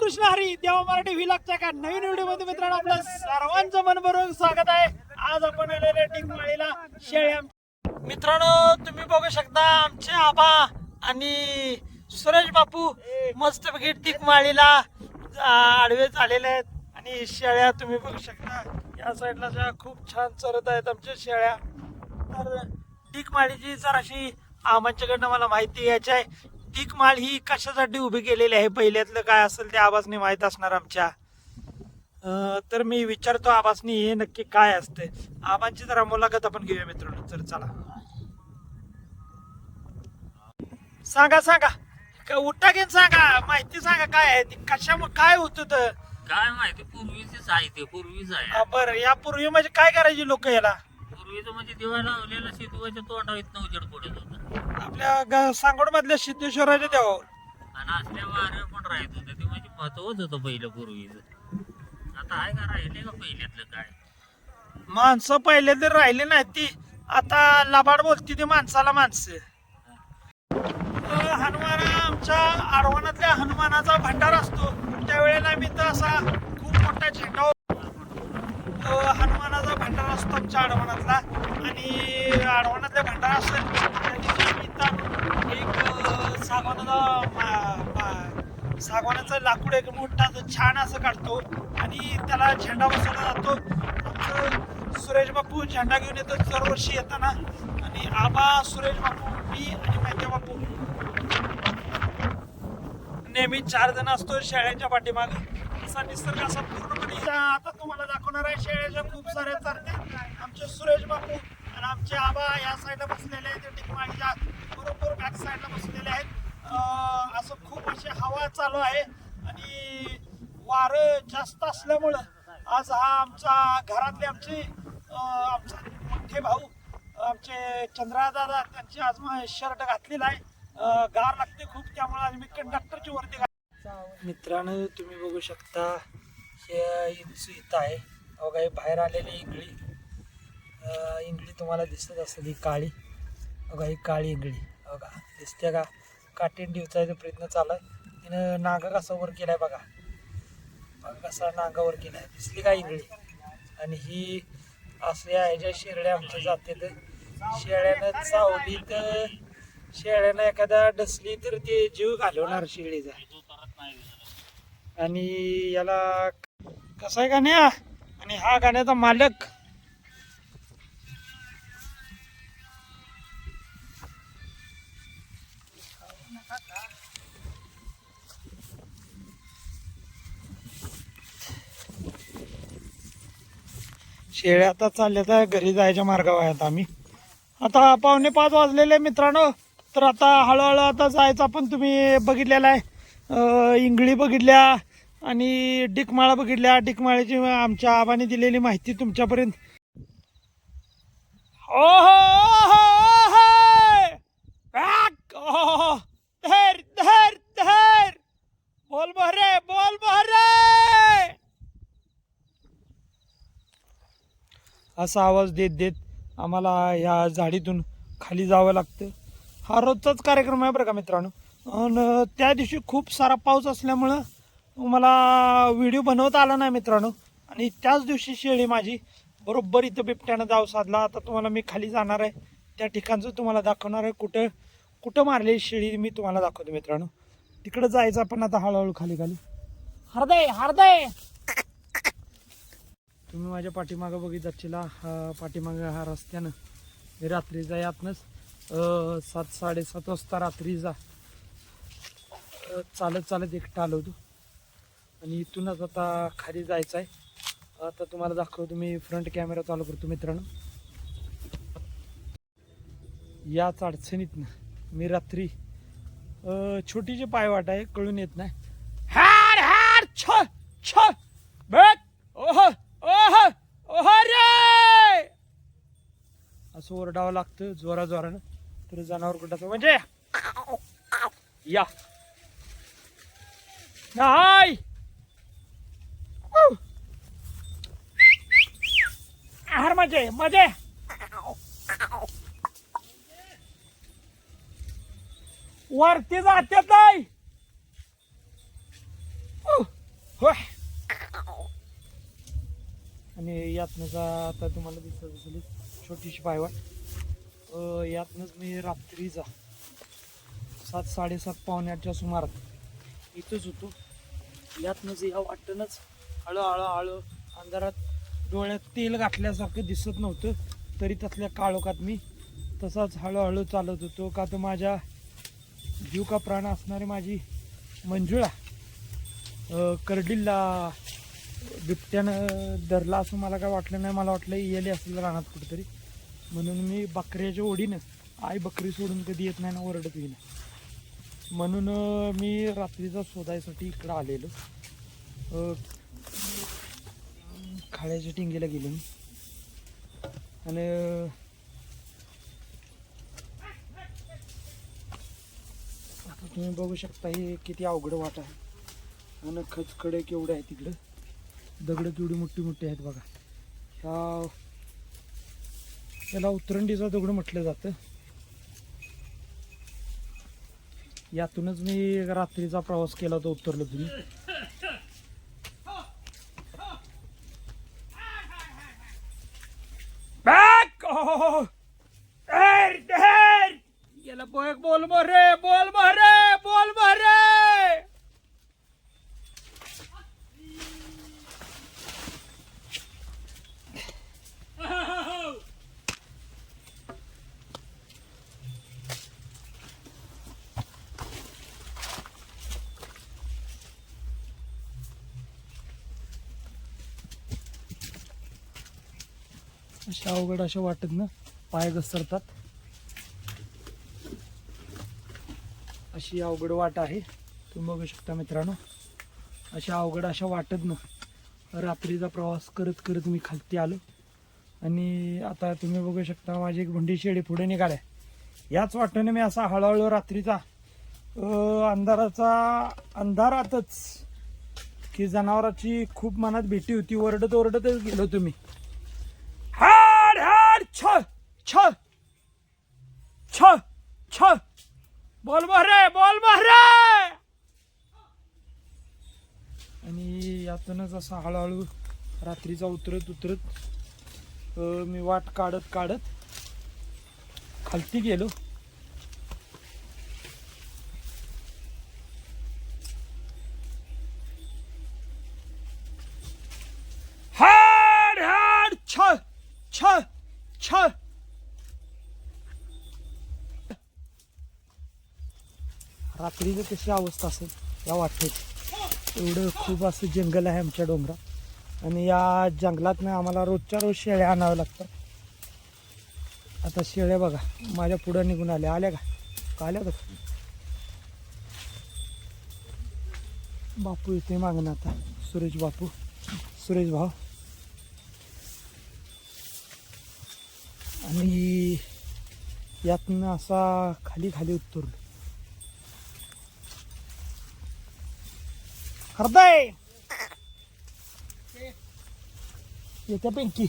कृष्ण हरी देवा मराठी व्हिलॉगच्या का नवीन व्हिडिओमध्ये मित्रांनो आपलं सर्वांचं मनपूर्वक स्वागत आहे. आज आपण आलेले टिकमाळीला शेळ्या. मित्रांनो तुम्ही बघू शकता आमचे आबा आणि सुरेश बापू मस्तपैकी टिकमाळीला आडवे आलेले आहेत. आणि शेळ्या तुम्ही बघू शकता या साईडला ज्या खूप छान चरत आहेत आमच्या शेळ्या. तर टिकमाळीची जराशी आमच्याकडनं मला माहिती घ्यायची आहे. टिकमाळ ही कशासाठी उभी केलेली आहे? पहिल्यातलं काय असेल ते आबासनी माहीत असणार आमच्या. तर मी विचारतो आबासनी हे नक्की काय असते? आबांची जरा मुलाखत आपण घेऊया मित्रांनो. तर चला. सांगा सांगा. का उठा घेऊन सांगा. माहिती सांगा काय आहे ती? कशा काय होतं काय माहिती? पूर्वीचीच आहे ते पूर्वीच आहे. बरं. यापूर्वी म्हणजे काय करायचे लोक याला? पूर्वीचं म्हणजे दिवा लावलेलं शेतूच्या तोंडावर इथनं उजेड पडत होता. आपल्या सांगोड मधल्या सिद्धेश्वराच्या देवावर. आणि असल्या पण राहत होते ते म्हणजे महत्वच होतं पहिलं पूर्वीच. आता आहे का राहिले का पहिल्यातलं काय? माणसं पहिले तर राहिले नाही ती. आता लबाड बोलती ती माणसाला माणसं. हनुमान आमच्या आडवणातल्या हनुमानाचा भंडार असतो. त्यावेळेला मी तर असा खूप मोठा झेंडा असतो आमच्या आडवणातला. आणि आडवणातला भंडारा असेल त्या एक अं, सागवानाचा सागवानाचं लाकूड एक मोठा छान असं काढतो आणि त्याला झेंडा बसवला जातो. आमचं सुरेश बापू झेंडा घेऊन येतो दरवर्षी येताना. आणि आबा सुरेश बापू मी आणि माझ्या बापू. नेहमी चार जण असतो शेळ्यांच्या पाठीमागे. असा निसर्ग असा पूर्णपणे आता तुम्हाला दाखवणार आहे शेळ्याच्या खूप साऱ्या चारत्या. आमचे सुरेश बापू आणि आमचे आबा या साईडला बसलेले आहेत टिकमाळीच्या बरोबर बॅक साईडला बसलेले आहेत. असं खूप अशी हवा चालू आहे आणि वारं जास्त असल्यामुळं आज हा आमचा घरातले आमचे आमचे मोठे भाऊ आमचे चंद्रादादा त्यांची आज शर्ट घातलेला आहे. गार लागते खूप त्यामुळे आज मी कंडक्टरची वरती मित्रांनो तुम्ही बघू शकता इंचू इथं आहे. बघा हे बाहेर आलेली इंगळी. इंगळी तुम्हाला दिसत असेल ही काळी. बघा ही काळी इंगळी. बघा दिसते का? काटेन डिवचायचा प्रयत्न चालू आहे. तिनं नागा कसा वर केलाय बघा. बघा कसा नागावर केलाय. दिसली का इंगळी? आणि ही असल्या ह्याच्या शेरड्या आमच्या जाते शेळ्यानं चावली तर शेळ्यानं एखादा डसली तर ते जीव घालवणार शेळीचा आणि याला कसं आहे गाण्या? आणि हा गाण्याचा मालक? शेळ्या आता चालल्या तर घरी जायच्या मार्गावर आहेत आम्ही. आता पावणे पाच वाजलेले मित्रांनो. तर आता हळूहळू आता जायचं आपण. तुम्ही बघितलेलं आहे. इंगळी बघितल्या. आणि डिकमाळा बघितल्या. डिकमाळ्याची आमच्या आबाने दिलेली माहिती तुमच्यापर्यंत. ओ धर धर धर! बोल बहरे बोल बहरे असा आवाज देत देत आम्हाला या झाडीतून खाली जावं लागतं हा रोजचाच कार्यक्रम आहे बरं का मित्रांनो? आणि त्या दिवशी खूप सारा पाऊस असल्यामुळं मला व्हिडिओ बनवता आला नाही मित्रांनो. आणि त्याच दिवशी शेळी माझी बरोबर इथं बिबट्यानं जाव साधला. आता तुम्हाला मी खाली जाणार आहे. त्या ठिकाणचं तुम्हाला दाखवणार आहे कुठं कुठं मारली शेळी मी तुम्हाला दाखवतो मित्रांनो. तिकडं जायचं आपण आता हळूहळू खाली खाली. हरदय हरदय! तुम्ही माझ्या पाठीमागं बघित असशीला हा पाठीमागं हा रस्त्यानं. मी रात्रीचा यातनंच सात साडेसात वाजता रात्री जा. चालत चालत एकटा आलो होतो. आणि इथूनच आता खाली जायचं आहे आता तुम्हाला दाखवतो मी फ्रंट कॅमेरा चालू करतो मित्रांनो. याच अडचणीतनं मी रात्री छोटी जी पायवाट आहे कळून येत नाही. हार हार छ छ बघ. ओह ओह ओह रे! असं ओरडावं लागतं जोरा जोरानं तर जनावर कुठं म्हणजे या. नाही! आहार मजे मजे. वरती जाते नाही होय. आणि यातनं आता तुम्हाला दिसत असेल छोटीशी पायवाट. अं, यातनंच मी रात्रीचा सात साडेसात पावण्याच्या सुमारात इथंच होतो. यातनंच या वाटणंच हळू हळू हळू अंधारात डोळ्यात तेल घातल्यासारखं दिसत नव्हतं. तरी तसल्या काळोखात मी तसाच हळूहळू चालत होतो. का तर माझ्या जीव का प्राण असणारी माझी मंजुळा करडिल्ला बिबट्यानं धरला असं मला काय वाटलं नाही. मला वाटलं येले असेल रानात कुठेतरी. म्हणून मी बकऱ्याच्या ओढीनं आई बकरी सोडून कधी येत नाही ना ओरडत येईन. म्हणून मी रात्रीचा शोधायसाठी इकडं आलेलो. खाड्याच्या टिंगीला गेलो. मी आणि आता तुम्ही बघू शकता हे किती अवघड वाट आहे. आणि खचकडे केवढे आहे तिकडं दगडं केवढी मोठी मोठी आहेत बघा. ह्या याला उतरंडीचा दगड म्हटलं जातं. यातूनच मी रात्रीचा प्रवास केला तो उतरलो तुम्ही Back! Oh! Der, der! याला बोल बोल मरे बोल मरे बोल मरे अशा अवघड अशा वाटत ना पाय घसरतात. अशी अवघड वाट आहे. तुम्ही बघू शकता मित्रांनो अशा अवघड अशा वाटत ना रात्रीचा प्रवास करत करत मी खालती आलो. आणि आता तुम्ही बघू शकता माझी एक भंडी शेळी पुढे निघाल्या याच वाटेने मी असा हळूहळू रात्रीचा अंधाराचा अंधारातच की जनावराची खूप मनात भेटी होती. ओरडत ओरडतच गेलो तुम्ही छ छ छ छ बॉल बरे बॉल बरे आणि यातूनच असा हळूहळू रात्रीचा उतरत उतरत मी वाट काढत काढत खालती गेलो. हाड हाड छ छ छ रात्रीचं कशी अवस्था असेल या वाटेत. एवढं खूप असं जंगल आहे आमच्या डोंगरात. आणि या जंगलात आम्हाला रोजच्या रोज शेळ्या आणाव्या लागतात. आता शेळ्या बघा माझ्या पुढं निघून आल्या. आल्या का? का आल्या का बापू इथे मागणं आता. सुरेश बापू. सुरेश भाऊ. आणि यातनं असा खाली खाली उतरलो. हरदाय! येत्या पेंकी.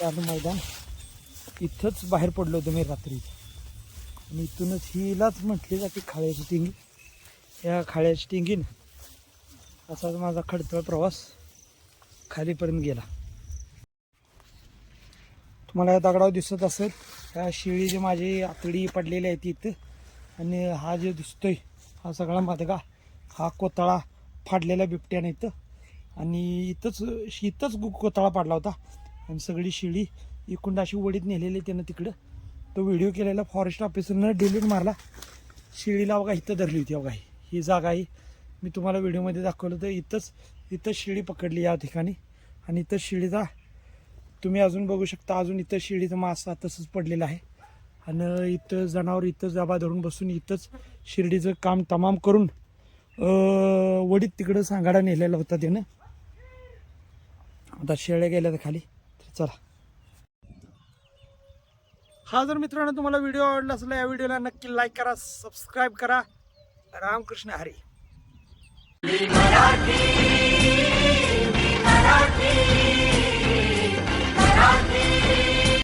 त्यानं मैदान इथंच बाहेर पडलो होतो मी रात्री. आणि इथूनच हिलाच म्हटली जाते खाळ्याची टिंगी. या खाळ्याची टिंगीन असाच माझा खडतळ प्रवास खालीपर्यंत गेला. तुम्हाला या दगडावर दिसत असेल त्या शिळी जी माझी आतडी पडलेली आहे ती इथं आणि हा जे दिसतोय हा सगळा मदगा हा कोतळा फाडलेला बिबट्याने इथं आणि इथंच इथंच गु- कोतळा पाडला होता. आणि सगळी शिळी इकडून अशी वडीत नेलेली त्यानं तिकडं. तो व्हिडिओ केलेला फॉरेस्ट ऑफिसरनं डिलीट मारला. शिळीला बघा इथं धरली होती बघा ही. ही जागा आहे. मी तुम्हाला व्हिडिओमध्ये दाखवलं तर इथंच इथंच शिडी पकडली या ठिकाणी. आणि इथं शिडीचा तुम्ही अजून बघू शकता अजून इथं शिडीचं मासा तसंच पडलेला आहे. आणि इथं जनावर इथंच जाबा धरून बसून इथंच शिर्डीचं काम तमाम करून वडीत तिकडं सांगाडा नेलेला होता त्यानं. आता शेळ्या गेल्या तर खाली. तर चला. हा जर मित्रांनो तुम्हाला व्हिडिओ आवडला असला या व्हिडिओला नक्की लाईक करा सबस्क्राईब करा. रामकृष्ण हरी.